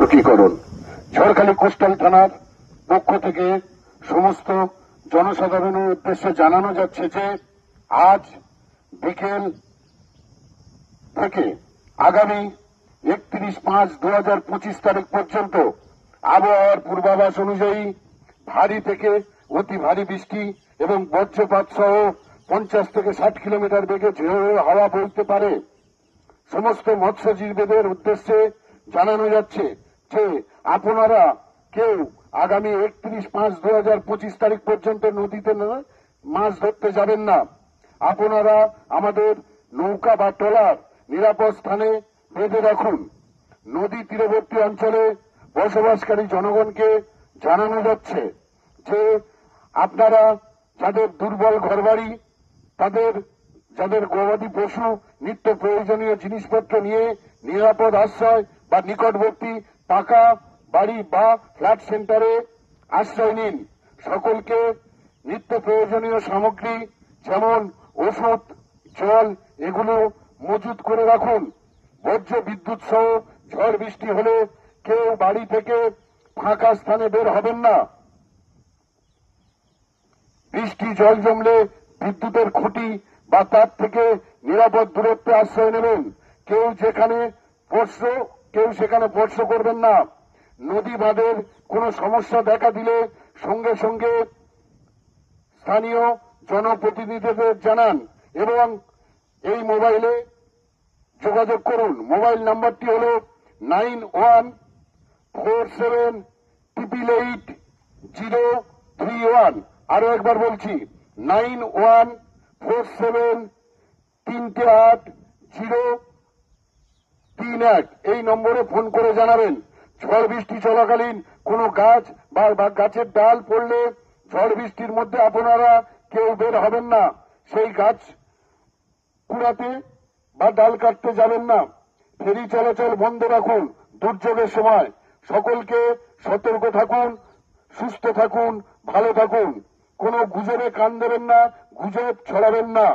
সতর্কীকরণ Jharkhali coastal থানার পক্ষ থেকে সমস্ত জনসাধারণের উদ্দেশ্যে জানানো যাচ্ছে যে আজ বিকেল থেকে আগামী একত্রিশ পাঁচ দু হাজার পঁচিশ তারিখ পর্যন্ত আবহাওয়ার পূর্বাভাস অনুযায়ী ভারী থেকে অতি ভারী বৃষ্টি এবং বজ্রপাত সহ পঞ্চাশ থেকে ষাট কিলোমিটার বেগে ঝোড়ো হাওয়া বইতে পারে। সমস্ত মৎস্যজীবীদের উদ্দেশ্যে জানানো যাচ্ছে যে আপনারা কেউ আগামী একত্রিশ পাঁচ দু হাজার পঁচিশ তারিখ পর্যন্ত নদীতে মাছ ধরতে যাবেন না। আপনারা আমাদের নৌকা বা ট্রলার নিরাপদ স্থানে বেঁধে রাখুন। নদী তীরবর্তী অঞ্চলে বসবাসকারী জনগণকে জানানো যাচ্ছে যে আপনারা যাদের দুর্বল ঘরবাড়ি, তাদের, যাদের গবাদি পশু, নিত্য প্রয়োজনীয় জিনিসপত্র নিয়ে নিরাপদ আশ্রয় বা নিকটবর্তী পাকা বাড়ি বা ফ্ল্যাট সেন্টারে আশ্রয় নিন। সকলকে নিত্য প্রয়োজনীয় সামগ্রী যেমন ওষুধ, জল, এগুলো মজুত করে রাখুন। বজ্র বিদ্যুৎ সহ ঝড় বৃষ্টি হলে কেউ বাড়ি থেকে ফাঁকা স্থানে বের হবেন না। বৃষ্টি, জল জমলে বিদ্যুতের খুঁটি বা তার থেকে নিরাপদ দূরত্বে আশ্রয় নেবেন। কেউ যেখানে স্পর্শ কেউ সেখানে স্পর্শ করবেন না। নদী বাঁধের কোনো সমস্যা দেখা দিলে সঙ্গে সঙ্গে স্থানীয় জনপ্রতিনিধিদের জানান এবং এই মোবাইলে যোগাযোগ করুন। মোবাইল নাম্বারটি হল nine one four seven triple eight zero three one আরও একবার বলছি, নাইন ওয়ান ফোর সেভেন তিনটে আট জিরো তিন এক, এই নম্বরে ফোন করে জানাবেন। ঝড় বৃষ্টি চলাকালীন কোনো গাছ বা গাছের ডাল পড়লে ঝড় বৃষ্টির মধ্যে আপনারা কেউ বের হবেন না। সেই গাছ কুড়াতে বা ডাল কাটতে যাবেন না। ফেরি চলাচল বন্ধ রাখুন দুর্যোগের সময়। সকলকে সতর্ক থাকুন, সুস্থ থাকুন, ভালো থাকুন। কোনো গুজবে কান দেবেন না, গুজব ছড়াবেন না।